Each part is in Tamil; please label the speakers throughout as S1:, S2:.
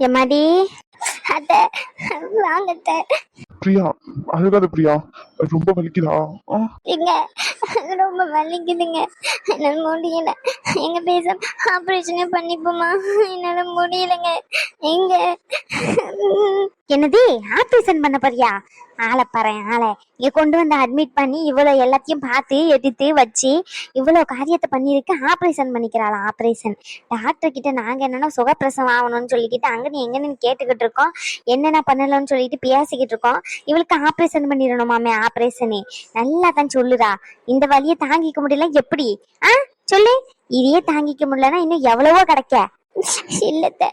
S1: எம்மாடி? அத்தை வாங்க அத்தை.
S2: பிரியா அழுகாத பிரியா. ரொம்ப வலிக்குதா?
S1: எங்க ரொம்ப வலிக்குதுங்க. என்னால முடியல. எங்க பேச ஆபரேஷனே பண்ணிப்போமா? என்னால முடியலங்க. எங்க என்னது ஆபரேஷன் பண்ண போறியா? ஆளை பாரு ஆளை. இங்க கொண்டு வந்து அட்மிட் பண்ணி இவ்வளவு எல்லாத்தையும் பார்த்து எடுத்து வச்சு இவ்வளவு காரியத்தை பண்ணிருக்கு ஆபரேஷன் பண்ணிக்கிறாளா ஆபரேஷன் டாக்டர் கிட்ட நாங்க என்னன்னா சுகப்பிரசவம் ஆகணும்னு சொல்லிக்கிட்டு அங்க நீ எங்கன்னு கேட்டுக்கிட்டு இருக்கோம். என்னென்ன பண்ணலன்னு சொல்லிட்டு பேசிக்கிட்டு இருக்கோம். இவளுக்கு ஆபரேஷன் பண்ணிடணுமாமே ஆபரேஷனே நல்லா தான் சொல்லுடா இந்த வழியை தாங்கிக்க முடியல எப்படி? ஆ? சொல்லு. இதையே தாங்கிக்க முடியலன்னா இன்னும் எவ்வளவோ கிடைக்க. இல்லத்த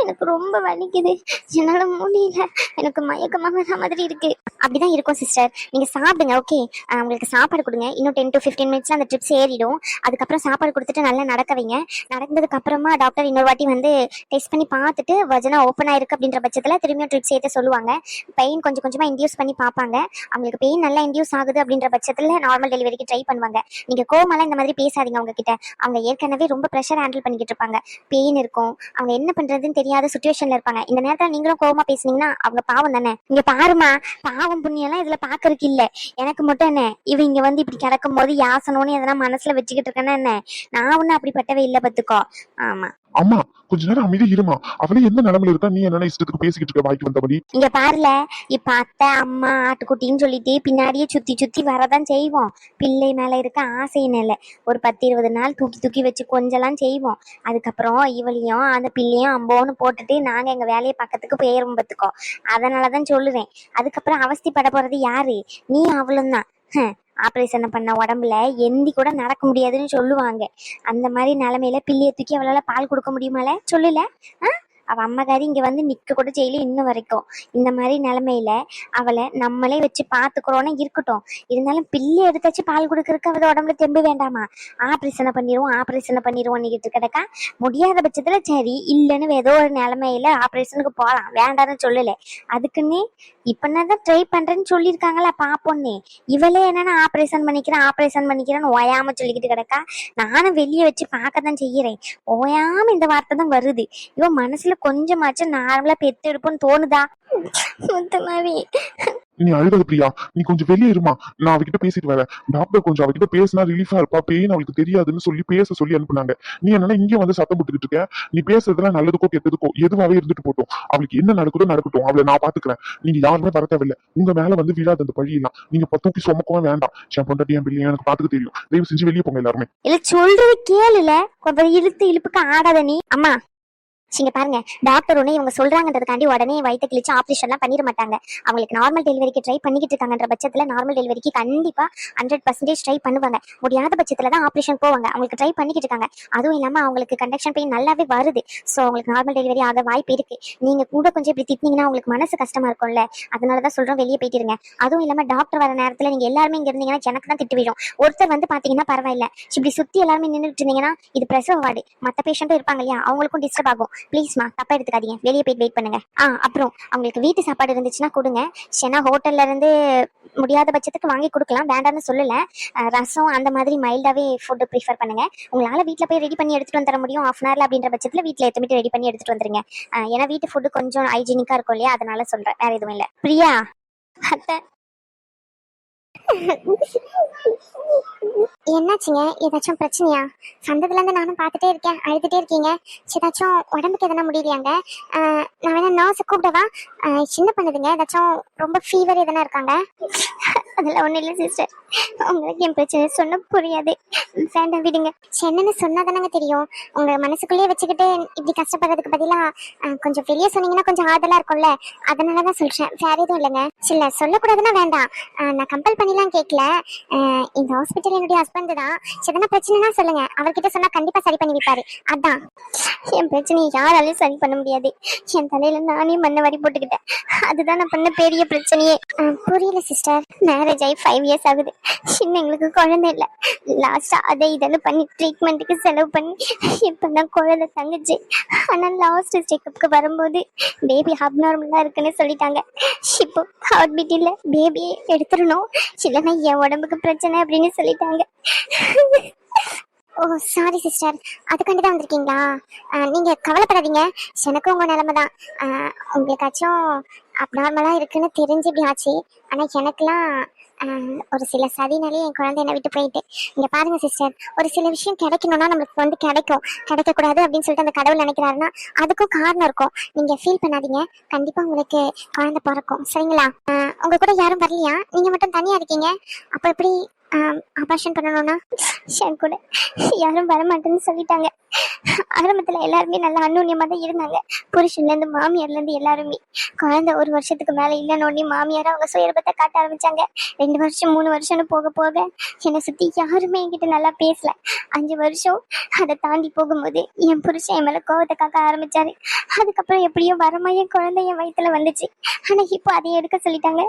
S1: எனக்கு ரொம்ப வலிக்குது. என்னால முடியல. எனக்கு மயக்கமா வர மாதிரி இருக்கு. அப்படிதான் இருக்கும் சிஸ்டர் நீங்க சாப்பிடுங்க ஓகே உங்களுக்கு சாப்பாடு கொடுங்க. இன்னும் டென் டு ஃபிஃப்டீன் மினிட்ஸ்ல அந்த ட்ரிப்ஸ் ஏறிடும் அதுக்கப்புறம் சாப்பாடு கொடுத்துட்டு நல்லா நடக்க வைங்க. நடந்ததுக்கு அப்புறமா டாக்டர் இன்னொரு வாட்டி வந்து டெஸ்ட் பண்ணி பார்த்துட்டு வஜனா ஓப்பன் ஆயிருக்கு அப்படின்ற பட்சத்துல திரும்பியும் ட்ரிப்ஸ் ஏற்ற சொல்லுவாங்க. பெயின் கொஞ்சம் கொஞ்சமா இன்டியூஸ் பண்ணி பார்ப்பாங்க. அவங்களுக்கு பெயின் நல்லா இன்டியூஸ் ஆகுது அப்படின்ற பட்சத்துல நார்மல் டெலிவரிக்கு ட்ரை பண்ணுவாங்க. நீங்க கோவமெல்லாம் இந்த மாதிரி பேசாதீங்க அவங்க கிட்ட அவங்க ஏற்கனவே ரொம்ப ப்ரெஷர் ஹேண்டில் பண்ணிக்கிட்டு இருப்பாங்க. பெயின் இருக்கும். அவங்க என்ன பண்றதுன்னு தெரியாத சுச்சுவேஷன்ல இருப்பாங்க. இந்த நேரத்துல நீங்களும் கோவமா பேசுனீங்கன்னா அவங்க பாவம் தானே? இங்க பாருமா பாவம் புண்ணியம் எல்லாம் இதுல பாக்குறதுக்கு இல்ல. எனக்கு மட்டும் என்ன? இவ இங்க வந்து இப்படி கிடக்கும் போது யாசனோன்னு எதனா மனசுல வச்சுக்கிட்டு இருக்கேன்னா என்ன? நான் ஒன்னும் அப்படிப்பட்டவே இல்ல பத்துக்கோ. ஆமா.
S2: அம்மா கொஞ்ச நேரம் அமைதி இருமா. அவளே எந்த நிலமையில இருக்கா? நீ என்ன இஷ்டத்துக்கு பேசிக்கிட்டு இருக்க வாய்க்கு வந்தபடி?
S1: இங்க பாருல இப்ப அத்தை அம்மா ஆட்டுக்குட்டின்னு சொல்லிட்டு பின்னாடியே சுத்தி சுத்தி வரதான் செய்வோம். பிள்ளை மேல இருக்க ஆசையினால ஒரு பத்து இருபது நாள் தூக்கி தூக்கி வச்சு கொஞ்சலாம் செய்வோம். அதுக்கப்புறம் இவளையும் அந்த பிள்ளையும் அம்போன்னு போட்டுட்டு நாங்க எங்க வேலையை பக்கத்துக்கு போயிரும் பத்துக்கோ. அதனாலதான் சொல்லுவேன். அதுக்கப்புறம் அவஸ்திப்பட போறது யாரு? நீ அவளும் தான். ஆப்ரேஷன் பண்ண உடம்புல எந்தி கூட நடக்க முடியாதுன்னு சொல்லுவாங்க. அந்த மாதிரி நிலமையில பிள்ளையை தூக்கி அவளால பால் கொடுக்க முடியுமால? சொல்லல. ஆ? அவ அம்மாக்காரி இங்க வந்து நிக்க கூட செய்யல இன்னும் வரைக்கும். இந்த மாதிரி நிலைமையில அவளை நம்மளே வச்சு பாத்துக்கிறோன்னு இருக்கட்டும். இருந்தாலும் பிள்ளை எடுத்தாச்சு பால் கொடுக்கறதுக்கு அவள் உடம்புல தெம்பு வேண்டாமா? ஆப்ரேஷனை பண்ணிடுவோம் ஆப்ரேஷனை பண்ணிடுவோம் கிடக்கா முடியாத பட்சத்துல சரி இல்லைன்னு ஏதோ ஒரு நிலைமையில ஆப்ரேஷனுக்கு போகலாம் வேண்டாம்னு சொல்லல. அதுக்குன்னு இப்ப நான் தான் ட்ரை பண்றேன்னு சொல்லியிருக்காங்களா பார்ப்போன்னே இவளே என்னன்னா ஆப்ரேஷன் பண்ணிக்கிறேன் ஆப்ரேஷன் பண்ணிக்கிறேன்னு ஓயாம சொல்லிக்கிட்டு கிடக்கா. நானும் வெளியே வச்சு பார்க்க தான் செய்யறேன். ஓயாம இந்த வார்த்தை தான் வருது. இவன் மனசுல கொஞ்சமாச்சும் நார்மலா பெத்து எடுப்போம்னு தோணுதா
S2: நீ அழுகாத பிரியா. நீ கொஞ்சம் வெளியே இருமா. நான் அவகிட்ட பேசிட்டு வரேன். டாக்டர் கொஞ்சம் அவகிட்ட பேசினா ரிலீஃபா இருப்பா. பெயின் அவளுக்கு தெரியாதுன்னு சொல்லி பேச சொல்லி அனுப்புனாங்க. நீ என்னன்னா இங்க வந்து சத்தம் போட்டுக்கிட்டு இருக்க. நீ பேசுறதுலாம் நல்லதுக்கோ கெட்டதுக்கோ எதுவாவே இருந்துட்டு போட்டோம். அவளுக்கு என்ன நடக்குதோ நடக்கட்டும். அவளை நான் பாத்துக்கிறேன். நீங்க யாருமே வர தேவையில்ல. உங்க மேல வந்து விழாத அந்த பழியெல்லாம் நீங்க பத்தூக்கி சுமக்கவும் வேண்டாம். என் பொண்டாட்டி என் பிள்ளைங்க எனக்கு பாத்துக்க தெரியும். தயவு செஞ்சு வெளியே போங்க எல்லாருமே.
S1: இல்ல சொல்றது கேளுல. கொஞ்சம் இழுத்து இழுப்புக்கு ஆடாத நீ. அம்மா நீங்க பாருங்க டாக்டர் ஒண்ணு இவங்க சொல்றாங்கன்றதுக்காண்டி உடனே வயிற்று கிழிச்சு ஆப்ரேஷன்லாம் பண்ணிட மாட்டாங்க. அவங்களுக்கு நார்மல் டெலிவரிக்கு ட்ரை பண்ணிக்கிட்டு இருக்காங்கன்ற பட்சத்துல நார்மல் டெலிவரிக்கு கண்டிப்பா ஹண்ட்ரட் பர்சன்டேஜ் ட்ரை பண்ணுவாங்க. முடியாத பட்சத்துல தான் ஆப்ரேஷன் போவாங்க. அவங்களுக்கு ட்ரை பண்ணிக்கிட்டு இருக்காங்க. அதுவும் இல்லாம அவங்களுக்கு கண்டக்ஷன் பெயின் நல்லாவே வருது. ஸோ அவங்களுக்கு நார்மல் டெலிவரி ஆக வாய்ப்பு இருக்கு. நீங்க கூட கொஞ்சம் இப்படி திட்டினீங்கன்னா உங்களுக்கு மனசு கஷ்டமா இருக்கும்ல. அதனாலதான் சொல்றோம் வெளியே போயிட்டு இருங்க. அதுவும் இல்லாம டாக்டர் வர நேரத்துல நீங்க எல்லாருமே இங்க இருந்தீங்கன்னா எனக்கு தான் திட்டு விழும். ஒருத்தர் வந்து பாத்தீங்கன்னா பரவாயில்ல. இப்படி சுத்தி எல்லாருமே நின்றுட்டு இருந்தீங்கன்னா இது பிரசவ வார்டு மத்த பேஷண்ட்டும் இருப்பாங்க இல்லையா? அவங்களுக்கும் டிஸ்டர்ப் ஆகும். ப்ளீஸ்மா தப்பா எடுத்துக்காதீங்க. வெளியே போயிட்டு வெயிட் பண்ணுங்க. ஆ அப்புறம் அவங்களுக்கு வீட்டு சாப்பாடு இருந்துச்சுன்னா கொடுங்க. ஏன்னா ஹோட்டல்ல இருந்து முடியாத பட்சத்துக்கு வாங்கி கொடுக்கலாம். வேண்டாம்னு சொல்லல. ரசம் அந்த மாதிரி மைல்டாவே ஃபுட்டு ப்ரிஃபர் பண்ணுங்க. உங்களால வீட்டில் போய் ரெடி பண்ணி எடுத்துட்டு வந்து தர முடியும் ஆஃப் அன் ஹவர்ல அப்படின்ற பட்சத்தில் வீட்டில் எடுத்துட்டு ரெடி பண்ணி எடுத்துட்டு வந்துருங்க. ஏன்னா வீட்டு ஃபுட்டு கொஞ்சம் ஹைஜீனிக்கா இருக்கும் இல்லையா? அதனால சொல்றேன். வேற எதுவும் இல்லை. பிரியா? அத்தை. என்னாச்சுங்க? ஏதாச்சும் பிரச்சனையா? சந்ததுல இருந்து நானும் பார்த்துட்டே இருக்கேன். அழுதுட்டே இருக்கீங்க. ஏதாச்சும் உடம்புக்கு எதனா முடியலையாங்க? ஆஹ் நான் வேணா நர்ஸை கூப்பிடவா? சின்ன பண்ணுதுங்க. ஏதாச்சும் ரொம்ப ஃபீவர் எதனா இருக்காங்க? அதெல்லாம் ஒன்றும் இல்லை சிஸ்டர் உங்களுக்கு என் பிரச்சனை சொன்ன புரியாது. வேண்டாம் விடுங்க. என்னன்னு சொன்னா தானங்க தெரியும். உங்க மனசுக்குள்ளேயே வச்சுக்கிட்டு இப்படி கஷ்டப்படுறதுக்கு பதிலா கொஞ்சம் வெளியே சொன்னீங்கன்னா கொஞ்சம் ஆதலா இருக்கும்ல. அதனால தான் சொல்றேன். வேற எதுவும் இல்லைங்க. சில சொல்லக்கூடாதுன்னா வேண்டாம். ஆஹ் நான் கம்பல் பண்ணிலாம் கேட்கல இந்த ஹாஸ்பிட்டல் என்னுடைய ஹஸ்பண்ட் தான். எதனா பிரச்சனைனா சொல்லுங்க. அவர்கிட்ட சொன்னா கண்டிப்பா சரி பண்ணி வைப்பாரு. அதான். என் பிரச்சனையை யாராலையும் சரி பண்ண முடியாது. என் தலையில நானே மண்ணை வரி போட்டுக்கிட்டேன். அதுதான் நான் பண்ண பெரிய பிரச்சனையே. புரியல சிஸ்டர் மேரேஜ் ஆகி ஃபைவ் இயர்ஸ் ஆகுது. சின்ன எங்களுக்கு குழந்தை இல்லை. லாஸ்ட்டாக அதை இதெல்லாம் பண்ணி ட்ரீட்மெண்ட்டுக்கு செலவு பண்ணி இப்போ தான் குழந்தை தங்குச்சு. ஆனால் லாஸ்ட் செக்கப்புக்கு வரும்போது பேபி அப்நார்மலாக இருக்குன்னு சொல்லிட்டாங்க. இப்போ ஹார்ட் பீட் இல்லை பேபியை எடுத்துடணும். இல்லைன்னா என் உடம்புக்கு பிரச்சனை அப்படின்னு சொல்லிட்டாங்க. ஓ சாரி சிஸ்டர் அதுக்காண்டி தான் வந்திருக்கீங்களா? நீங்கள் கவலைப்படாதீங்க. எனக்கும் உங்கள் நிலைமை தான் உங்களுக்காச்சும் அப்நார்மலாக இருக்குன்னு தெரிஞ்சு இப்படி ஆச்சு ஆனால் எனக்குலாம் ஒரு சில சதினாலே என் குழந்தை என்னை விட்டு போயிட்டு. இங்கே பாருங்க சிஸ்டர் ஒரு சில விஷயம் கிடைக்கணும்னா நம்மளுக்கு வந்து கிடைக்கும். கிடைக்கக்கூடாது அப்படின்னு சொல்லிட்டு அந்த கடவுள் நினைக்கிறாருன்னா அதுக்கும் காரணம் இருக்கும். நீங்கள் ஃபீல் பண்ணாதீங்க. கண்டிப்பாக உங்களுக்கு குழந்தை பிறக்கும். சரிங்களா? உங்கள் கூட யாரும் வரலையா? நீங்கள் மட்டும் தனியாக இருக்கீங்க. அப்போ எப்படி ஆபரேஷன் பண்ணணும்னா என் கூட யாரும் வரமாட்டேன்னு சொல்லிட்டாங்க. ஆரம்பத்தில் எல்லாருமே நல்லா அந்நுண்ணியமா தான் இருந்தாங்க. புருஷன்லேருந்து மாமியார்லேருந்து எல்லாருமே. குழந்தை ஒரு வருஷத்துக்கு மேலே இல்லைன்னு மாமியார் அவங்க சுயரூபத்தை காட்ட ஆரம்பிச்சாங்க. ரெண்டு வருஷம் மூணு வருஷம்னு போக போக என்னை சுற்றி யாருமே என்கிட்ட நல்லா பேசல. அஞ்சு வருஷம் அதை தாண்டி போகும்போது என் புருஷன் என் மேலே கோவத்தை காக்க ஆரம்பிச்சாரு. அதுக்கப்புறம் எப்படியோ வரமா என் குழந்தை என் வயித்துல வந்துச்சு. ஆனால் இப்போ அதையும் எடுக்க சொல்லிட்டாங்க.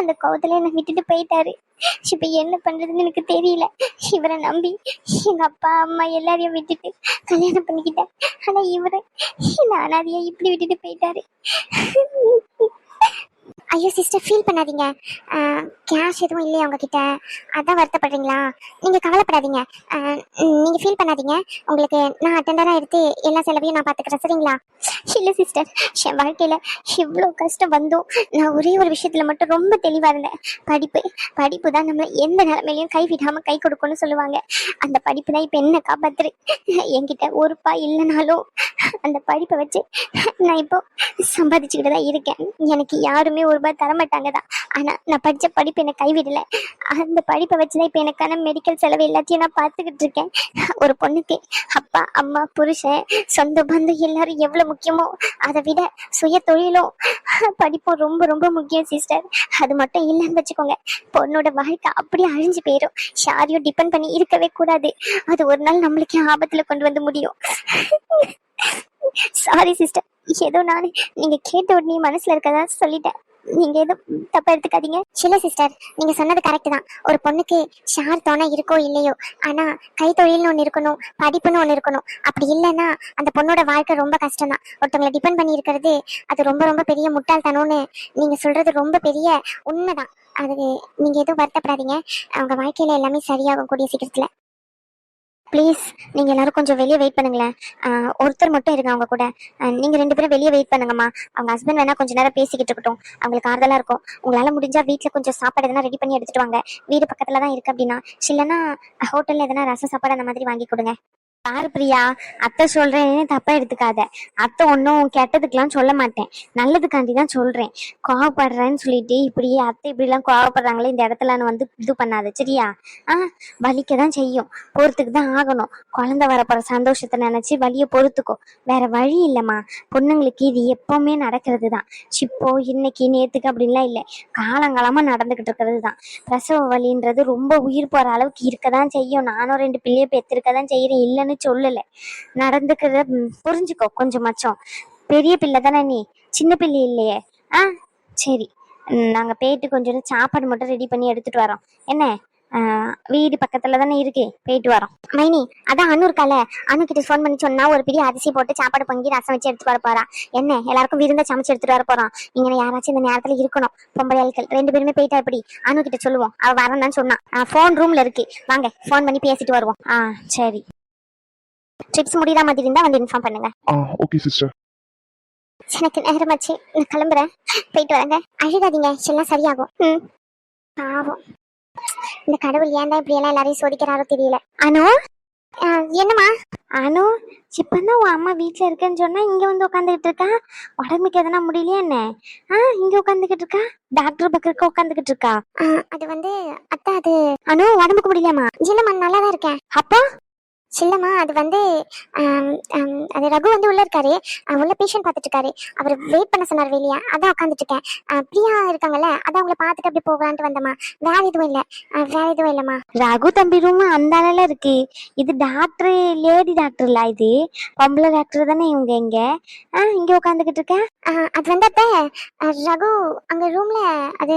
S1: அந்த கோவத்தில் என்னை விட்டுட்டு போயிட்டாரு. இப்ப என்ன பண்றதுன்னு எனக்கு தெரியல. இவரை நம்பி எங்கள் அப்பா அம்மா எல்லாரையும் விட்டுட்டு கல்யாணம் பண்ணிக்கிட்டேன். ஆனா இவரு நான் அனாதையா இப்படி விட்டுட்டு போயிட்டாரு. ஐயோ சிஸ்டர் ஃபீல் பண்ணாதீங்க. கேஷ் எதுவும் இல்லையா உங்ககிட்ட? அதான் வருத்தப்படுறீங்களா? நீங்கள் கவலைப்படாதீங்க. நீங்கள் ஃபீல் பண்ணாதீங்க. உங்களுக்கு நான் அட்டெண்டராக எடுத்து எல்லா செலவையும் நான் பார்த்துக்கிறேன் சரிங்களா? இல்லை சிஸ்டர் என் வாழ்க்கையில் இவ்வளோ கஷ்டம் வந்தும். நான் ஒரே ஒரு விஷயத்தில் மட்டும் ரொம்ப தெளிவாக இருந்தேன். படிப்பு படிப்பு தான் நம்மளை எந்த நிலமையிலையும் கை விடாமல் கை கொடுக்கணும்னு சொல்லுவாங்க. அந்த படிப்பு தான் இப்போ என்ன காப்பாத்துரு என்கிட்ட ஒரு ரூபா இல்லைனாலும் அந்த படிப்பை வச்சு நான் இப்போ சம்பாதிச்சுக்கிட்டு தான் இருக்கேன். எனக்கு யாருமே ஒரு ரூபாய் தரமாட்டாங்க தான் ஆனால் நான் படித்த படிப்பு என்னை கைவிடலை. அந்த படிப்பை வச்சு தான் இப்போ எனக்கான மெடிக்கல் செலவு எல்லாத்தையும் நான் பார்த்துக்கிட்டு இருக்கேன். ஒரு பொண்ணுக்கு அப்பா அம்மா புருஷன் சொந்த பந்தம் எல்லாரும் எவ்வளோ முக்கியமோ அதை விட சுய தொழிலும் படிப்பும் ரொம்ப ரொம்ப முக்கியம் சிஸ்டர் அது மட்டும் இல்லைன்னு வச்சுக்கோங்க பொண்ணோட வாழ்க்கை அப்படியே அழிஞ்சு போயிடும் யாரையும் டிபெண்ட் பண்ணி இருக்கவே கூடாது. அது ஒரு நாள் நம்மளுக்கே ஆபத்துல கொண்டு வந்து முடியும். சாரி சிஸ்டர் ஏதோ நான் நீங்க கேட்ட உடனே மனசுல இருக்கதா சொல்லிட்டேன். நீங்க எதுவும் தப்பா எடுத்துக்காதீங்க. இல்ல சிஸ்டர் நீங்க சொன்னது கரெக்ட் தான். ஒரு பொண்ணுக்கு ஷார் தோணை இருக்கோ இல்லையோ ஆனா கைத்தொழில்னு ஒண்ணு இருக்கணும் படிப்புன்னு ஒண்ணு இருக்கணும். அப்படி இல்லைன்னா அந்த பொண்ணோட வாழ்க்கை ரொம்ப கஷ்டம் தான் ஒருத்தவங்களை டிபெண்ட் பண்ணி இருக்கிறது அது ரொம்ப ரொம்ப பெரிய முட்டாள்தனம்னு நீங்க சொல்றது ரொம்ப பெரிய உண்மைதான். அது நீங்க எதுவும் வருத்தப்படாதீங்க. அவங்க வாழ்க்கையில எல்லாமே சரியாகும் கூடிய சீக்கிரத்துல. ப்ளீஸ் நீங்கள் எல்லாரும் கொஞ்சம் வெளியே வெயிட் பண்ணுங்களேன். ஒருத்தர் மட்டும் இருங்க அவங்க கூட. நீங்கள் நீங்க ரெண்டு பேரும் வெளியே வெயிட் பண்ணுங்கம்மா. அவங்க ஹஸ்பண்ட் வேணால் கொஞ்சம் நேரம் பேசிக்கிட்டு இருக்கட்டும். அவங்களுக்கு ஆறுதலாக இருக்கும். உங்களால முடிஞ்சால் வீட்டில் கொஞ்சம் சாப்பாடு எதனா ரெடி பண்ணி எடுத்துகிட்டு வாங்க. வீடு பக்கத்தில் தான் இருக்குது அப்படின்னா இல்லைன்னா ஹோட்டலில் எதனா ரசம் சாப்பாடு அந்த மாதிரி வாங்கி கொடுங்க. பாரு பிரியா அத்தை சொல்றேன்னு தப்பா எடுத்துக்காத. அத்தை ஒன்றும் கெட்டதுக்கெல்லாம் சொல்ல மாட்டேன். நல்லதுக்காண்டி தான் சொல்றேன். கோவப்படுறேன்னு சொல்லிட்டு இப்படி அத்தை இப்படிலாம் கோவப்படுறாங்களே இந்த இடத்துலன்னு வந்து இது பண்ணாத சரியா? ஆ வலிக்க தான் செய்யும். பொறுத்துக்கு தான் ஆகணும். குழந்தை வரப்போற சந்தோஷத்தை நினைச்சு வலியை பொறுத்துக்கோ. வேற வழி இல்லைம்மா. பொண்ணுங்களுக்கு இது எப்பவுமே நடக்கிறது தான் இப்போ இன்னைக்கு நேத்துக்கு அப்படின்லாம் இல்லை. காலங்காலமா நடந்துகிட்டு இருக்கிறது தான் பிரசவ வலின்றது ரொம்ப உயிர் போற அளவுக்கு இருக்க தான் செய்யும். நானும் ரெண்டு பிள்ளைய பெற்றிருக்க தான் செய்யறேன் இல்லைன்னு சொல்லலை. நடந்துக்கிறத புரிஞ்சுக்கோ கொஞ்சம் மச்சம். பெரிய பிள்ளை தானே நீ? சின்ன பிள்ளை இல்லையே. ஆ? சரி. நாங்கள் நாங்க போயிட்டு கொஞ்சம் சாப்பாடு மட்டும் ரெடி பண்ணி எடுத்துட்டு வரோம். என்ன? வீடு பக்கத்துல தானே இருக்கு. போயிட்டு வரோம். மைனி அதான் அனு இருக்கால. அனு கிட்ட ஃபோன் பண்ணி சொன்னா ஒரு பெரிய அரிசி போட்டு சாப்பாடு பொங்கி ரசம் வச்சு எடுத்துட்டு வர போறா. என்ன? எல்லாருக்கும் விருந்த சமைச்சு எடுத்துட்டு வர போறோம். இங்க யாராச்சும் இந்த நேரத்துல இருக்கணும்? பொம்பளை ஆட்கள் ரெண்டு பேருமே போயிட்டா எப்படி? அனு கிட்ட சொல்லுவோம். அவ வரேன்னு சொன்னா. ஃபோன் ரூம்ல இருக்கு. வாங்க ஃபோன் பண்ணி பேசிட்டு வருவோம். ஆ சரி. ட்ரிப்ஸ் முடியாத மாதிரி இருந்தா வந்து இன்ஃபார்ம் பண்ணுங்க.
S2: ஆ ஓகே சிஸ்டர்
S1: எனக்கு நேரமாச்சு. நான் கிளம்புறேன். போயிட்டு வரேங்க. அழுகாதீங்க. எல்லாம் சரியாகும். ம். பாவம். இந்த கடவுள் ஏன் தான் இப்படி எல்லாம் எல்லாரையும் சோதிக்கிறாரோ தெரியல. அனு? என்னம்மா? அனு இப்பதான் உன் அம்மா வீட்ல இருக்கேன்னு சொன்னா இங்க வந்து உட்காந்துக்கிட்டு இருக்கா? உடம்புக்கு எதனா முடியலையா என்ன? ஆ இங்க உட்காந்துக்கிட்டு இருக்கா? டாக்டர் பக்கத்துக்கு உட்காந்துக்கிட்டு இருக்கா? அது வந்து அத்தா அது அனு உடம்புக்கு முடியலையாமா இல்லம்மா நல்லா தான் இருக்கேன். அப்பா? இல்லம்மா அது வந்து அது ரகு வந்து உள்ள இருக்காரு. உள்ள பேஷண்ட் பார்த்துட்டு இருக்காரு அவர் வெயிட் பண்ண சொன்னார் வெளியே. அதான் உட்காந்துட்டு இருக்கேன் பிரியா இருக்காங்கல்ல அதான் உங்களை பார்த்துட்டு அப்படி போகலான்ட்டு வந்தம்மா. வேற எதுவும் இல்ல. வேற எதுவும் இல்லம்மா. ரகு தம்பி ரூம் அந்த அளவுல இருக்கு. இது டாக்டர் லேடி டாக்டர் இல்ல இது? பொம்பளை டாக்டர் தானே இவங்க இங்க? ஆ இங்க உட்காந்துக்கிட்டு இருக்க அது வந்து அஹ் ரகு அங்க ரூம்ல அது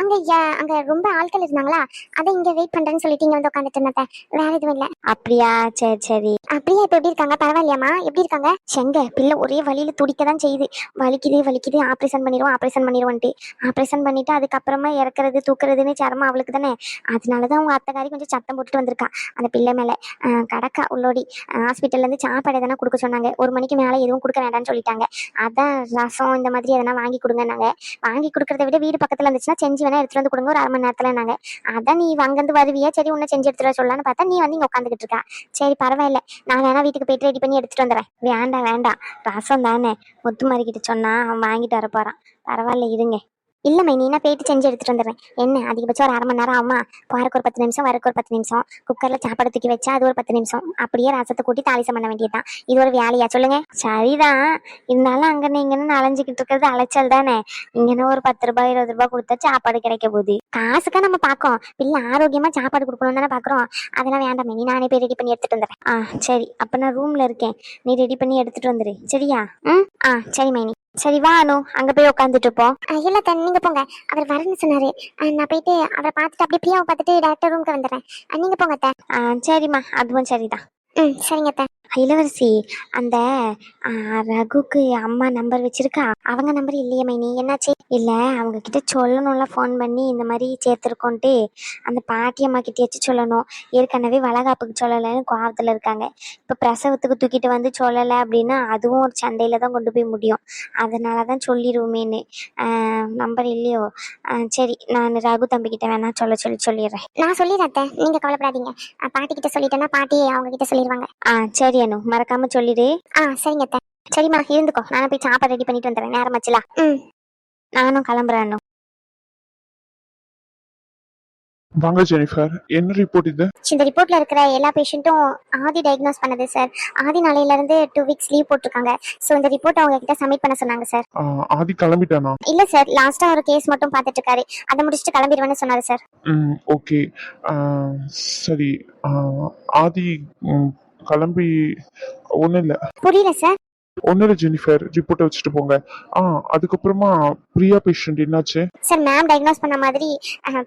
S1: அங்க அங்க ரொம்ப ஆட்கள் இருந்தாங்களா? அதை இங்க வெயிட் பண்றேன்னு சொல்லிட்டு இங்க வந்து உட்காந்துட்டு இருந்தேன் வேற எதுவும் இல்ல. அப்படியா?
S3: அப்படியா சரி சரி. அப்படியே இப்ப எப்படி இருக்காங்க? பரவாயில்லையாம்மா. எப்படி இருக்காங்க? செங்க பிள்ளை ஒரே வழியில துடிக்க தான் செய்யுது. வலிக்குது வலிக்குது. ஆப்ரேஷன் பண்ணிடுவோம் ஆப்ரேஷன் பண்ணிடுவோன்ட்டு. ஆப்ரேஷன் பண்ணிட்டு அதுக்கப்புறமா இறக்குறது தூக்குறதுன்னு சிரமம் அவளுக்கு தானே. அதனாலதான் அவங்க அத்தைக்காரி கொஞ்சம் சத்தம் போட்டுட்டு வந்திருக்கா. அந்த பிள்ளை மேல ஆஹ் கடக்கா உள்ளோடி. ஹாஸ்பிட்டல்ல இருந்து சாப்பாடு எதனா கொடுக்க சொன்னாங்க. ஒரு மணிக்கு மேலே எதுவும் கொடுக்க வேண்டாம்னு சொல்லிட்டாங்க. அதான் ரசம் இந்த மாதிரி எதனா வாங்கி கொடுங்கன்னாங்க. வாங்கி கொடுக்குறத விட வீடு பக்கத்துல இருந்துச்சுன்னா செஞ்சு வேணா எடுத்துட்டு வந்து கொடுங்க. ஒரு அரை மணி நேரத்துல நாங்க. அதான் நீ அங்கிருந்து வருவியா? சரி உன்னை செஞ்சு எடுத்துகிட்டு சொல்லலான்னு பார்த்தா நீ வந்து இங்கே உட்காந்துக்கிட்டு இருக்கா. சரி பரவாயில்ல. நான் வேணா வீட்டுக்கு போயிட்டு ரெடி பண்ணி எடுத்துட்டு வந்துடுறேன். வேண்டாம் வேண்டாம். ரசம் தானே. முத்து கிட்ட சொன்னா அவன் வாங்கிட்டு வர போறான். பரவாயில்ல இருங்க. இல்லை மை நீ போயிட்டு செஞ்சு எடுத்துட்டு வந்துடுறேன். என்ன அதிகபட்சம் ஒரு அரை மணி நேரம் ஆகுமா? போறக்கு ஒரு பத்து நிமிஷம் வரக்கு ஒரு பத்து நிமிஷம். குக்கர்ல சாப்பாடு தூக்கி வச்சா அது ஒரு பத்து நிமிஷம். அப்படியே ரசத்தை கூட்டி தாளிசம் பண்ண வேண்டியதுதான். இது ஒரு வேலையா சொல்லுங்க. சரிதான். இருந்தாலும் அங்கன்னு இங்கன்னு அலைஞ்சிக்கிட்டு இருக்கிறது அலைச்சல் தானே. இங்கன்னு ஒரு பத்து ரூபாய் இருபது ரூபாய் கொடுத்தா சாப்பாடு கிடைக்க போகுது. காசுக்கா நம்ம பார்க்கோம் பிள்ளை ஆரோக்கியமா சாப்பாடு கொடுக்கணும் தானே பாக்குறோம் அதெல்லாம் வேண்டாம் நீ நானே போய் ரெடி பண்ணி எடுத்துட்டு வந்துடுறேன். ஆ சரி. அப்ப நான் ரூம்ல இருக்கேன். நீ ரெடி பண்ணி எடுத்துட்டு வந்துரு. சரியா? ம்? ஆ சரி மைனி சரி வா அனு. அங்க போய் உட்காந்துட்டு இருப்போம் இல்ல தன் நீங்க போங்க. அவர் வரேன்னு சொன்னாரு. நான் போயிட்டு அவரை பார்த்துட்டு அப்படியே பிரியாவை பார்த்துட்டு டேரக்டர் ரூமுக்கு வந்துடுறேன். நீங்க போங்க ஆ சரிம்மா. அதுவும் சரிதான். ம் சரிங்க அத்தை. இளவரசி அந்த ரகுக்கு அம்மா நம்பர் வச்சிருக்கா? அவங்க நம்பர் இல்லையே மைனி என்னாச்சு? இல்ல அவங்க கிட்ட சொல்லணும்ல ஃபோன் பண்ணி இந்த மாதிரி சேர்த்துருக்கோன்ட்டு. அந்த பாட்டி அம்மா கிட்டயாச்சும் சொல்லணும். ஏற்கனவே வளகாப்புக்கு சொல்லலைன்னு கோவத்துல இருக்காங்க. இப்ப பிரசவத்துக்கு தூக்கிட்டு வந்து சொல்லலை அப்படின்னா அதுவும் ஒரு சண்டையில தான் கொண்டு போய் முடியும். அதனால தான் சொல்லிடுவோமேன்னு நம்பர் இல்லையோ? சரி நான் ரகு தம்பி கிட்ட வேணா சொல்ல சொல்லி சொல்லிடுறேன். நான் சொல்லிடுறேன் நீங்க கவலைப்படாதீங்க. பாட்டி கிட்ட சொல்லிட்டேன்னா பாட்டி அவங்க கிட்ட சொல்லிடுவாங்க. ஆ சரி. அனு மறக்காம சொல்லிடு. ஆ சரிங்க அத்தை. சரிம்மா இருந்துக்கோ. நானும் போய் சாப்பாடு ரெடி பண்ணிட்டு வந்துடுறேன். நேரமாச்சுல ம். நானும் கிளம்புறேன் அனு
S2: வாங்க ஜெனிஃபர். என்ன ரிப்போர்ட் இது?
S3: இந்த ரிப்போர்ட்ல இருக்கிற எல்லா பேஷண்ட்டும் ஆதி டயக்னோஸ் பண்ணது சார் ஆதி நாளையில இருந்து டூ வீக்ஸ் லீவ் போட்டிருக்காங்க. ஸோ இந்த ரிப்போர்ட் அவங்க கிட்ட சப்மிட் பண்ண சொன்னாங்க சார்
S2: ஆ, ஆதி கிளம்பிட்டானா?
S3: இல்ல சார் லாஸ்டா ஒரு கேஸ் மட்டும் பார்த்துட்டு இருக்காரு அதை முடிச்சுட்டு கிளம்பிடுவேன்னு சொன்னாரு சார்
S2: ம் ஓகே சரி. ஆ, ஆதி ம், கிளம்பி ஒன்றும் இல்லை.
S3: புரியல சார்
S2: ஒன்றும் இல்லை ஜெனிஃபர். ரிப்போர்ட்டை வச்சுட்டு போங்க. ஆ அதுக்கப்புறமா பிரியா பேஷண்ட் என்னாச்சு?
S3: சார் மேம் டயக்னோஸ் பண்ண மாதிரி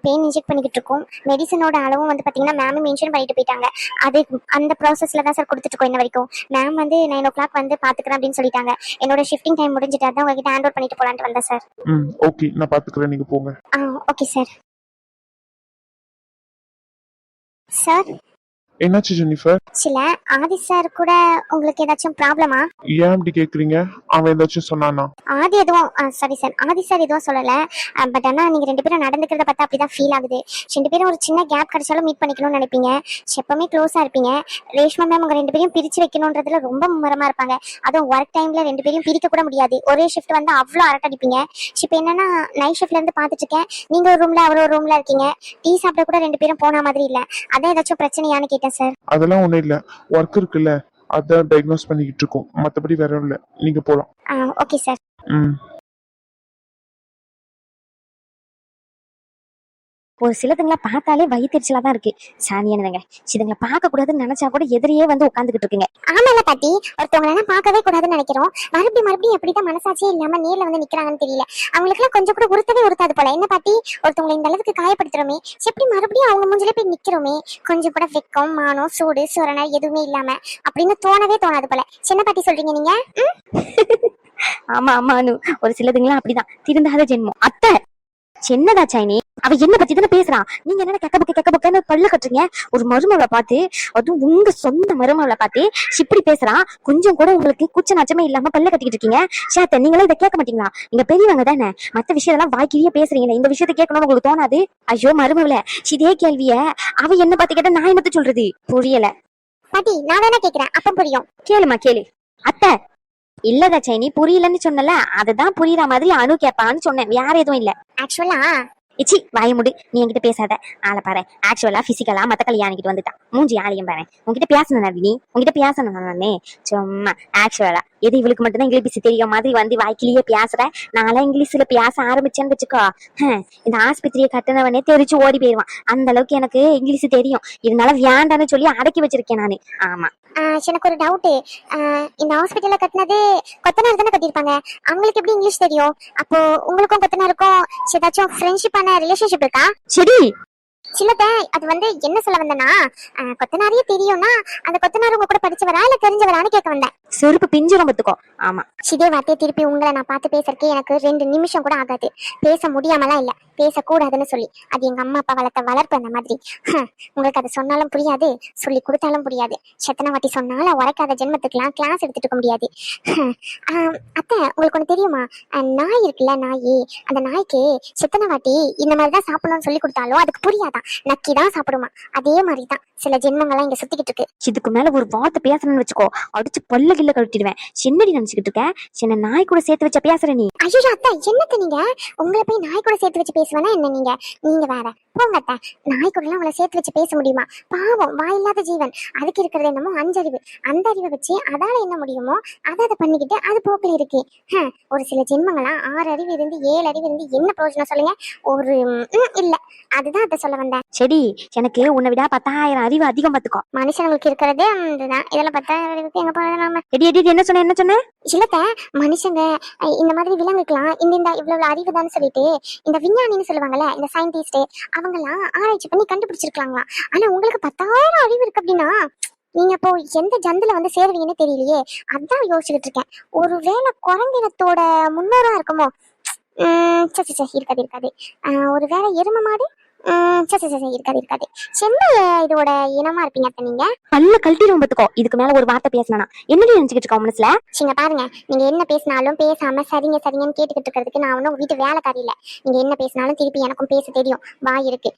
S3: பெயின் இன்ஜெக்ட் பண்ணிக்கிட்டு இருக்கோம். மெடிசனோட அளவும் வந்து பாத்தீங்கன்னா மேம் மென்ஷன் பண்ணிட்டு போயிட்டாங்க. அது அந்த ப்ராசஸ்ல தான் சார் கொடுத்துட்டு இருக்கோம் இன்ன வரைக்கும். மேம் வந்து நைன் ஓ கிளாக் வந்து பாத்துக்கிறேன் அப்படின்னு சொல்லிட்டாங்க. என்னோட ஷிஃப்டிங் டைம் முடிஞ்சிட்டு அதான் உங்ககிட்ட ஹேண்ட் ஓவர் பண்ணிட்டு போலான்ட்டு வந்தேன் சார்
S2: ம் ஓகே நான் பார்த்துக்கிறேன் நீங்கள் போங்க.
S3: ஆ ஓகே சார் சார்
S2: என்னாச்சு ஜெனிஃபர்
S3: சில ஆதி சார் கூட உங்களுக்கு ஏதாச்சும் ப்ராப்ளமா
S2: ஏன் அப்படி கேட்குறீங்க அவன் ஏதாச்சும் சொன்னானா?
S3: ஆதி எதுவும் சாரி சார் ஆதி சார் எதுவும் சொல்லல. பட் ஆனா நீங்க ரெண்டு பேரும் நடந்துக்கிறத பார்த்தா அப்படிதான் ஃபீல் ஆகுது. ரெண்டு பேரும் ஒரு சின்ன கேப் கிடைச்சாலும் மீட் பண்ணிக்கணும்னு நினைப்பீங்க. எப்பவுமே க்ளோஸா இருப்பீங்க. ரேஷ்மா மேம் உங்க ரெண்டு பேரையும் பிரிச்சு வைக்கணுன்றதுல ரொம்ப மும்முரமா இருப்பாங்க. அதுவும் ஒர்க் டைம்ல ரெண்டு பேரையும் பிரிக்க கூட முடியாது. ஒரே ஷிஃப்ட் வந்து அவ்வளோ அரட்டடிப்பீங்க. இப்போ என்னன்னா நைட் ஷிஃப்ட்ல இருந்து பார்த்துட்டு இருக்கேன். நீங்க ஒரு ரூம்ல அவர் ஒரு ரூம்ல இருக்கீங்க. டீ சாப்பிட கூட ரெண்டு பேரும் போன மாதிரி இல்ல. அதான் ஏதாச்சும் பிரச்சனையான்னு கேட்டேன் சார்.
S2: அதெல்லாம் ஒன்றும் இல்லை. ஒர்க் இருக்குல்ல. அதான் டயக்னோஸ் பண்ணிக்கிட்டு இருக்கோம். மற்றபடி வேற இல்லை. நீங்கள் போகலாம்
S3: ஓகே சார்.
S2: ம்.
S1: ஒரு சிலதுங்களை பார்த்தாலே வயிற்றுச்சலா தான் இருக்கு. சாணியானதுங்க இதுங்களை பார்க்க கூடாதுன்னு நினைச்சா கூட எதிரியே வந்து உட்காந்துக்கிட்டு இருக்குங்க.
S3: ஆமால பாட்டி. ஒருத்தவங்கள பார்க்கவே கூடாதுன்னு நினைக்கிறோம். மறுபடியும் மறுபடியும் எப்படிதான் மனசாட்சியே இல்லாம நேர்ல வந்து நிக்கிறாங்கன்னு தெரியல. அவங்களுக்கு எல்லாம் கொஞ்சம் கூட உறுத்தவே உறுத்தாது போல. என்ன பாட்டி? ஒருத்தவங்களை இந்த அளவுக்கு காயப்படுத்துறோமே. எப்படி மறுபடியும் அவங்க முஞ்சில போய் நிக்கிறோமே? கொஞ்சம் கூட வெக்கம் மானம் சூடு சுரணை எதுவுமே இல்லாம அப்படின்னு தோணவே தோணாது போல. சின்ன பாட்டி சொல்றீங்க நீங்க?
S1: ஆமா ஆமா அனு. ஒரு சிலதுங்களாம் அப்படிதான். திருந்தாத ஜென்மம். அத்தை என்னடா சைனி? அவ என்ன பத்தி தானே பேசுறான் நீங்க என்ன கெக்க புக்க கெக்க புக்கன்னு பல்ல கட்டுறீங்க? ஒரு மருமகளை பார்த்து அதுவும் உங்க சொந்த மருமகளை பார்த்து இப்படி பேசுறான் கொஞ்சம் கூட உங்களுக்கு கூச்ச நாச்சமே இல்லாம பல்ல கட்டிக்கிட்டு இருக்கீங்க. சேத்த நீங்களே இதை கேட்க மாட்டீங்களா? நீங்க பெரியவங்க தானே. மத்த விஷயத்தெல்லாம் வாய்க்கிலேயே பேசுறீங்க இந்த விஷயத்த கேட்கணும்னு உங்களுக்கு தோணாது? ஐயோ மருமகள இதே கேள்விய அவ என்ன பத்தி கேட்டா நான் என்னத்த சொல்றது? புரியல.
S3: பாட்டி நான் வேணா கேக்குறேன். அப்ப புரியும்.
S1: கேளுமா கேளு. அத்தை இல்லதா சைனி புரியலன்னு சொன்னல அதுதான் புரியுற மாதிரி அணு கேப்பான்னு சொன்னேன். வேற எதுவும் இல்ல.
S3: ஆக்சுவலா
S1: இச்சி வாய முடி. நீ என்கிட்ட பேசாத. ஆளை பாரு. ஆக்சுவலா பிசிக்கலா மத்த கல்யாணிக்கிட்டு வந்துட்டான். மூஞ்சி ஆளையும் பாரு. உன்கிட்ட பேசணும் நந்தினி. உன்கிட்ட பேசணும் நானே சும்மா. ஆக்சுவலா எது இவளுக்கு மட்டும்தான் இங்கிலீஷ் தெரியும் மாதிரி வந்து வாய்க்கிலேயே பேசுற? நான்லாம் இங்கிலீஷ்ல பேச ஆரம்பிச்சேன்னு வச்சுக்கோ. இந்த ஆஸ்பத்திரியை கட்டுனவனே தெரிச்சு ஓடி போயிடுவான் அந்த அளவுக்கு எனக்கு இங்கிலீஷ் தெரியும். இருந்தாலும் வேண்டான்னு சொல்லி அடக்கி வச்சிருக்கேன் நானு. ஆமா.
S3: எனக்கு ஒரு டவுட் இந்த ஹாஸ்பிட்டல்ல கட்டினது கொத்தனார் தானே கட்டியிருப்பாங்க. அவங்களுக்கு எப்படி இங்கிலீஷ் தெரியும்? அப்போ உங்களுக்கும் கொத்தனாருக்கும் ஏதாச்சும் ஃப்ரெண்ட்ஷிப்பான ரிலேஷன்ஷிப் இருக்கா?
S1: சரி
S3: சிலத அது வந்து என்ன சொல்ல வந்தேன்னா கொத்தனாரையே தெரியும்னா அந்த கொத்தனார் உங்க கூட படிச்சவரா இல்ல தெரிஞ்சவரான்னு கேட்க வந்தேன்.
S1: செருப்பு பிஞ்சிரும் பத்துக்கோ ஆமா.
S3: இதே வார்த்தையை திருப்பி உங்களை நான் பார்த்து பேசுறதுக்கு எனக்கு ரெண்டு நிமிஷம் கூட ஆகாது. பேச முடியாமலாம் இல்ல. பேசக்கூடாதுன்னு சொல்லி. அது எங்க அம்மா அப்பா வளர்த்த வளர்ப்பு அந்த மாதிரி. உங்களுக்கு அது சொன்னாலும் புரியாது. சொல்லி கொடுத்தாலும் புரியாது. செத்தனை வாட்டி சொன்னாலும் உரைக்காத ஜென்மத்துக்குலாம் கிளாஸ் எடுத்துட்டு இருக்க முடியாது. அத்தை உங்களுக்கு ஒண்ணு தெரியுமா? நாய் இருக்குல்ல நாயி. அந்த நாய்க்கு செத்தனை வாட்டி இந்த மாதிரி தான் சாப்பிடணும்னு சொல்லி கொடுத்தாலும் அதுக்கு புரியாதான். நக்கி தான் சாப்பிடுமா. அதே மாதிரி தான் சில ஜென்மங்கள்லாம் இங்க சுத்திக்கிட்டு இருக்கு.
S1: இதுக்கு மேல ஒரு வார்த்தை பேசணும்னு வச்சுக்கோ. அடிச்சு பல்ல கில்ல கழட்டிடுவேன். என்னடி நினைச்சுக்கிட்டு இருக்க சின்ன நாய் கூட சேர்த்து வச்ச பேசுற நீ.
S3: ஐயோ அத்தை என்னத்த நீங்க? உங்களை போய் நாய் கூட சேர்த்து வச்சு பேசுவேனா என்ன நீங்க? நீங்க வேற. போங்க அத்தை. நாய் கூட எல்லாம் உங்களை சேர்த்து வச்சு பேச முடியுமா? பாவம் வாயில்லாத ஜீவன். அதுக்கு இருக்கிறது என்னமோ அஞ்சறிவு. அந்த அறிவை வச்சு அதால என்ன முடியுமோ அதை அதை பண்ணிக்கிட்டு அது போக்கில் இருக்கு. ஒரு சில ஜென்மங்களாம் ஆறு அறிவு இருந்து ஏழு அறிவு இருந்து என்ன பிரயோஜனம் சொல்லுங்க? ஒரு ம், இல்ல. அதுதான் அதை சொல்ல வந்தேன்.
S1: செடி எனக்கு உன்னை விட பத்தாயிரம் அறிவு அதிகம் பாத்துக்கோ
S3: மனுஷங்களுக்கு இருக்கிறதே இதுதான். இதெல்லாம் பத்தாயிரம் அறிவுக்கு எங்க போறது நாம?
S1: எடி எடி என்ன சொன்ன என்ன சொன்ன?
S3: இல்லத்த மனுஷங்க இந்த மாதிரி விலங்குக்கெல்லாம் இந்த இந்த இவ்வளவு அறிவு தான் சொல்லிட்டு இந்த விஞ்ஞானின்னு சொல்லுவாங்கல்ல இந்த சயின்டிஸ்ட் அவங்கெல்லாம் ஆராய்ச்சி பண்ணி கண்டுபிடிச்சிருக்கலாங்களா ஆனா உங்களுக்கு பத்தாயிரம் அறிவு இருக்கு அப்படின்னா நீங்க இப்போ எந்த ஜந்துல வந்து சேருவீங்கன்னு தெரியலையே அதான் யோசிச்சுட்டு இருக்கேன். ஒருவேளை குரங்கினத்தோட முன்னோரா இருக்குமோ? சரி சரி, இருக்காது இருக்காது. ஆஹ் ஒருவேளை எரும மாடு? சரி சரி, சரி இருக்காது இருக்காது. சென்ன இதோட இனமா இருப்பீங்க அத்தை நீங்க?
S1: பல்ல கழட்டிடும் பாத்துக்கோ. இதுக்கு மேல ஒரு வார்த்தை பேசினா என்னடி நினைச்சுக்கிட்டு இருக்கா உன் மனசுல?
S3: சிங்க பாருங்க நீங்க என்ன பேசினாலும் பேசாம சரிங்க சரிங்கன்னு கேட்டுக்கிட்டு இருக்கிறதுக்கு நான் ஒன்றும் வீட்டு வேலைக்காரி இல்ல நீங்க என்ன பேசினாலும் திருப்பி எனக்கும் பேச தெரியும். வாய் இருக்கு.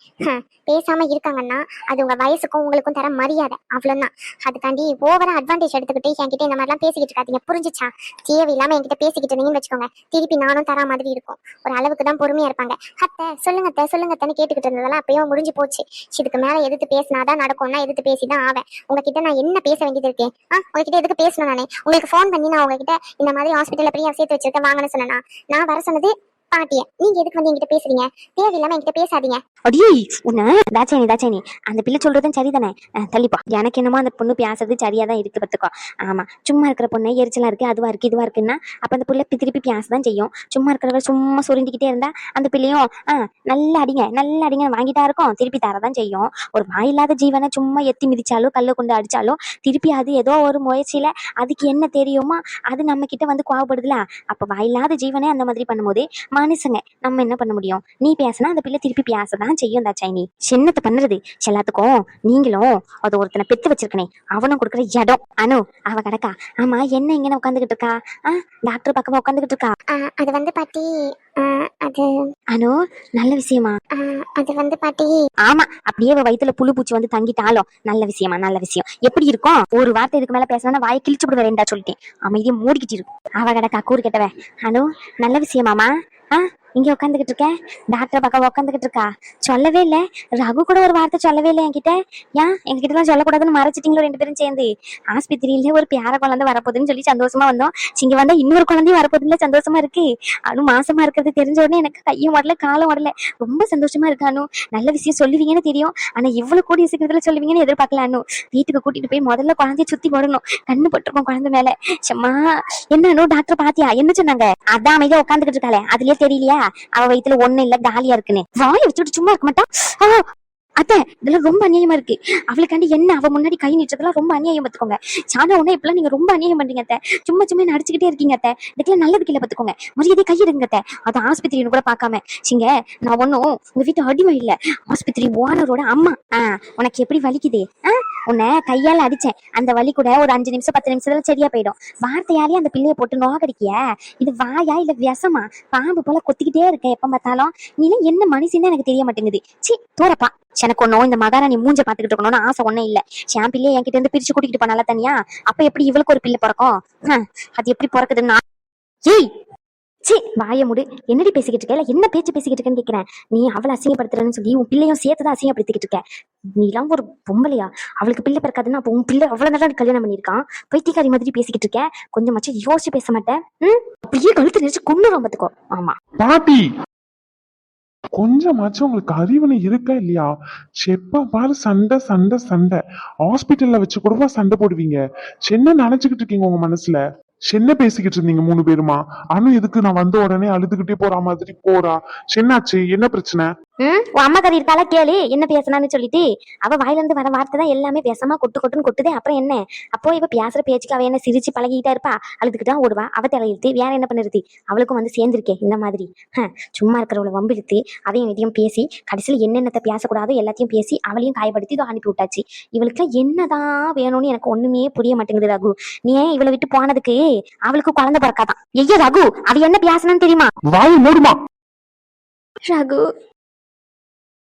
S3: பேசாம இருக்காங்கன்னா அது உங்க வயசுக்கும் உங்களுக்கும் தர மரியாதை. அவ்வளவுதான். அதுக்காண்டி ஓவரா அட்வான்டேஜ் எடுத்துக்கிட்டு என்கிட்ட இந்த மாதிரிலாம் பேசிக்கிட்டு இருக்காதீங்க. புரிஞ்சுச்சா? தேவையில்லாம என்கிட்ட பேசிக்கிட்டு இருந்தீங்கன்னு வச்சுக்கோங்க. திருப்பி நானும் தரா மாதிரி இருக்கும். ஒரு அளவுக்கு தான் பொறுமையா இருப்பாங்க. அத்தை சொல்லுங்க அத்தை சொல்லுங்க அத்தைன்னு கேட்டுக்கிட்டு இருந்ததெல்லாம் அப்பயோ முடிஞ்சு போச்சு. இதுக்கு மேல எதிர்த்து பேசினாதான் நடக்கும்னா எதிர்த்து பேசிதான் ஆவேன். உங்ககிட்ட நான் என்ன பேச வேண்டியது இருக்கேன் ஆ உங்ககிட்ட எதுக்கு பேசணும் நானே? உங்களுக்கு ஃபோன் பண்ணி நான் உங்ககிட்ட இந்த மாதிரி ஹாஸ்பிட்டல்ல பிரியா சேர்த்து வச்சிருக்கேன் வாங்கன்னு சொன்னா நான் வர சொன்னது பாட்டிய நீங்க எதுக்கு வந்து என்கிட்ட பேசுறீங்க? தேவையில்லாம என்கிட்ட பேசாதீங்க.
S1: அடியே உன்ன தாச்சேனி தாச்சேனி அந்த பிள்ளை சொல்றதும் சரிதானே? தள்ளிப்பா. எனக்கு என்னமோ அந்த பொண்ணு பேசுறது சரியா தான் இருக்கு பத்துக்கோ ஆமா சும்மா இருக்கிற பொண்ணு எரிச்சலா இருக்கு அதுவா இருக்கு இதுவா இருக்குன்னா அப்ப அந்த பிள்ளை திருப்பி பேசதான் செய்யும். சும்மா இருக்கிறவ சும்மா சொரிஞ்சுக்கிட்டே இருந்தா அந்த பிள்ளையும் ஆ நல்லா அடிங்க நல்லா அடிங்க வாங்கிட்டா இருக்கும் திருப்பி தரதான் செய்யும். ஒரு வாயில்லாத ஜீவனை சும்மா எத்தி மிதிச்சாலும் கல்லு கொண்டு அடிச்சாலும் திருப்பி அது ஏதோ ஒரு முயற்சியில அதுக்கு என்ன தெரியுமோ அது நம்ம கிட்ட வந்து கோவப்படுதுல. அப்ப வாயில்லாத ஜீவனே அந்த மாதிரி பண்ணும்போது மனுஷங்க நம்ம என்ன பண்ண முடியும்? நீ பேசினா அந்த பிள்ளை திருப்பி பேசதான் செய்யும் தா சைனி. சின்னத்தை பண்ணுறது. எல்லாத்துக்கும் நீங்களும் அது ஒருத்தனை பெத்து வச்சிருக்கனே. அவனும் கொடுக்குற இடம். அனு அவ கிடக்கா? ஆமா என்ன இங்கே உட்காந்துக்கிட்டு இருக்கா? ஆ டாக்டர் பக்கமா உட்காந்துக்கிட்டு இருக்கா?
S3: அது வந்து பாட்டி அது
S1: அனு நல்ல விஷயமா?
S3: அது வந்து பாட்டி.
S1: ஆமா அப்படியே வயித்துல புழு பூச்சி வந்து தங்கிட்டாலும் நல்ல விஷயமா நல்ல விஷயம். எப்படி இருக்கும்? ஒரு வார்த்தை இதுக்கு மேல பேசினா வாயை கிழிச்சு விடுவேன் சொல்லிட்டேன். அமைதியை மூடிக்கிட்டு இருக்கும் அவ கிடக்கா? கூறு கெட்டவ. அனு நல்ல விஷயமாமா ஆ இங்க உட்காந்துக்கிட்டு இருக்கேன். டாக்டர் பக்கம் உட்காந்துக்கிட்டு இருக்கா. சொல்லவே இல்ல. ரகு கூட ஒரு வார்த்தை சொல்லவே இல்லை என்கிட்ட. ஏன்? எங்ககிட்ட எல்லாம் சொல்லக்கூடாதுன்னு மறைச்சிட்டீங்களோ ரெண்டு பேரும் சேர்ந்து. ஆஸ்பத்திரியில ஒரு பேர குழந்தை வரப்போகுதுன்னு சொல்லி சந்தோஷமா வந்தோம். இங்க வந்தா இன்னொரு குழந்தையும் வரப்போகுதுல சந்தோஷமா இருக்கு. அனு மாசமா இருக்கிறது தெரிஞ்ச உடனே எனக்கு கையும் உடல காலம் உடல ரொம்ப சந்தோஷமா இருக்கு அனு. நல்ல விஷயம் சொல்லுவீங்கன்னு தெரியும். ஆனா இவ்வளவு கூடிய சீக்கிரத்துல சொல்லுவீங்கன்னு எதிர்பார்க்கல அனு. வீட்டுக்கு கூட்டிட்டு போய் முதல்ல குழந்தைய சுத்தி போடணும். கண்ணு போட்டிருக்கோம் குழந்தை மேல. சும்மா என்ன அனு? டாக்டர் பாத்தியா? என்ன சொன்னாங்க? அதான் அமைதியா உட்காந்துக்கிட்டு இருக்காளே. அதுலயே தெரியலையா? அவ வயித்துல ஒண்ணு இல்ல காலியா இருக்குன்னு. வாயை வச்சுட்டு சும்மா இருக்க மாட்டா. அத்த அத்தை இதெல்லாம் ரொம்ப அநியாயமா இருக்கு. அவளுக்காண்டி என்ன? அவ முன்னாடி கை நீட்டதெல்லாம் ரொம்ப அநியாயம் பாத்துக்கோங்க. சாதா உடனே இப்பெல்லாம் நீங்க ரொம்ப அநியாயம் பண்றீங்க அத்தை. சும்மா சும்மா நடிச்சுக்கிட்டே இருக்கீங்க அத்தை. இதுக்கெல்லாம் நல்லது கீழே பாத்துக்கோங்க. மரியாதை கையிடுங்க அத்தை. அது ஆஸ்பத்திரின்னு கூட பார்க்காம. சிங்க நான் ஒண்ணும் உங்க வீட்டு அடிமை இல்ல. ஆஸ்பத்திரி ஓனரோட அம்மா. ஆஹ் உனக்கு எப்படி வலிக்குது? ஆஹ் உன்னை கையால அடிச்சேன். அந்த வலி கூட ஒரு அஞ்சு நிமிஷம் பத்து நிமிஷத்துல சரியா போயிடும். வார்த்தையாலே அந்த பிள்ளைய போட்டு நோக்கடிக்கிய இது வாயா இல்ல விஷமா? பாம்பு போல கொத்திக்கிட்டே இருக்க எப்ப பார்த்தாலும்? நீ என்ன மனுஷன்னு எனக்கு தெரிய மாட்டேங்குது. சி தூரப்பா. எனக்கு ஒன்னும் இந்த மகாராணி மூஞ்ச பாத்துக்கிட்டு இருக்கணும்னு ஆசை ஒண்ணும் இல்ல. என் பிள்ளைய என்கிட்ட இருந்து பிரிச்சு கூட்டிட்டு போனால தனியா? அப்ப எப்படி இவளுக்கு ஒரு பிள்ளை பிறக்கும்? அது எப்படி பிறக்குதுன்னு ஏய் சி வாய முடு. என்னடி பேசிக்கிட்டு இருக்க? என்ன பேச்சு பேசிக்கிட்டு இருக்கேன்னு கேட்குறேன் நீ அவளை அசிங்கப்படுத்துறேன்னு சொல்லி உன் பிள்ளையும் சேர்த்துதான் அசிங்கப்படுத்திக்கிட்டு இருக்க. நீ எல்லாம் ஒரு பொம்பளையா. அவளுக்கு பிள்ளை பிறக்காதுன்னா அப்போ உன் பிள்ளை அவ்வளவு நேரம் கல்யாணம் பண்ணிருக்கான் பைத்தியக்காரி மாதிரி பேசிக்கிட்டு இருக்க. மச்சம் யோசிச்சு பேச மாட்டேன். ம்? அப்படியே கழுத்து நினைச்சு கொண்டுரும் பாத்துக்கோ. ஆமா.
S2: பாட்டி! கொஞ்சமாச்சும் உங்களுக்கு அறிவுன்னு இருக்கா இல்லையா? செப்பா பாரு சண்டை சண்டை சண்டை. ஹாஸ்பிட்டல்ல வச்சு கூடவா சண்டை போடுவீங்க. என்ன நினைச்சுக்கிட்டு இருக்கீங்க உங்க மனசுல. என்ன பேசிக்கிட்டு இருந்தீங்க மூணு பேருமா? அனு எதுக்கு நான் வந்த உடனே அழுதுகிட்டே போற மாதிரி போறா? என்னாச்சு என்ன பிரச்சனை?
S1: ம்? உன் அம்மா கறி இருக்காளா? கேளு. என்ன பேசினான்னு சொல்லிட்டு. அவ வாயில இருந்து வர வார்த்தை தான் எல்லாமே பேசாம கொட்டு கொட்டுன்னு கொட்டுதே. அப்புறம் என்ன? அப்போ இவ பேசுற பேச்சுக்கு அவ என்ன சிரிச்சு பழகிட்டா இருப்பா? அழுதுகிட்டு தான் ஓடுவா. அவ தலையிழுத்து வேற என்ன பண்ணுறது? அவளுக்கும் வந்து சேர்ந்திருக்கே இந்த மாதிரி. சும்மா இருக்கிறவளை வம்பிழுத்து அதையும் இதையும் பேசி கடைசியில் என்னென்னத்தை பேசக்கூடாதோ எல்லாத்தையும் பேசி அவளையும் காயப்படுத்தி இதோ அனுப்பி விட்டாச்சு. இவளுக்கு என்னதான் வேணும்னு எனக்கு ஒண்ணுமே புரிய மாட்டேங்குது ரகு. நீ ஏன் இவளை விட்டு போனதுக்கு? அவளுக்கு குழந்தை பிறக்காதான். ஐயோ ரகு அவ என்ன பேசணும்னு தெரியுமா?
S2: வாயை மூடுமா?
S1: ரகு